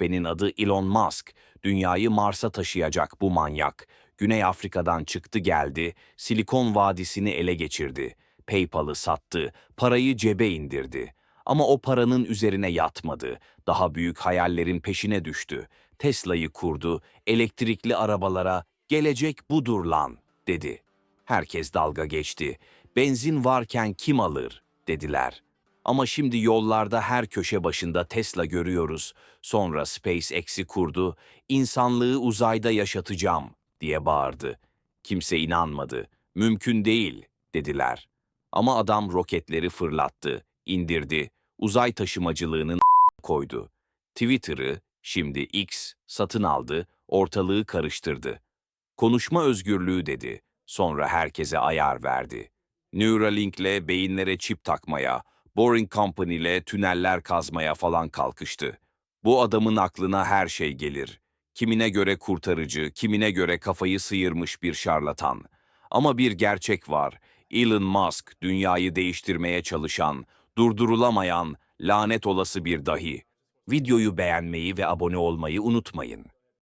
benim adı Elon Musk. Dünyayı Mars'a taşıyacak bu manyak. Güney Afrika'dan çıktı geldi, Silikon Vadisi'ni ele geçirdi. PayPal'ı sattı, parayı cebe indirdi. Ama o paranın üzerine yatmadı. Daha büyük hayallerin peşine düştü. Tesla'yı kurdu, elektrikli arabalara gelecek budur lan dedi. Herkes dalga geçti. Benzin varken kim alır dediler. Ama şimdi yollarda her köşe başında Tesla görüyoruz. Sonra SpaceX'i kurdu, insanlığı uzayda yaşatacağım diye bağırdı. Kimse inanmadı. Mümkün değil dediler. Ama adam roketleri fırlattı, indirdi, uzay taşımacılığının koydu. Twitter'ı, şimdi X, satın aldı, ortalığı karıştırdı. Konuşma özgürlüğü dedi. Sonra herkese ayar verdi. Neuralink'le beyinlere çip takmaya, Boring Company'le tüneller kazmaya falan kalkıştı. Bu adamın aklına her şey gelir. Kimine göre kurtarıcı, kimine göre kafayı sıyırmış bir şarlatan. Ama bir gerçek var. Elon Musk dünyayı değiştirmeye çalışan, durdurulamayan, lanet olası bir dahi. Videoyu beğenmeyi ve abone olmayı unutmayın.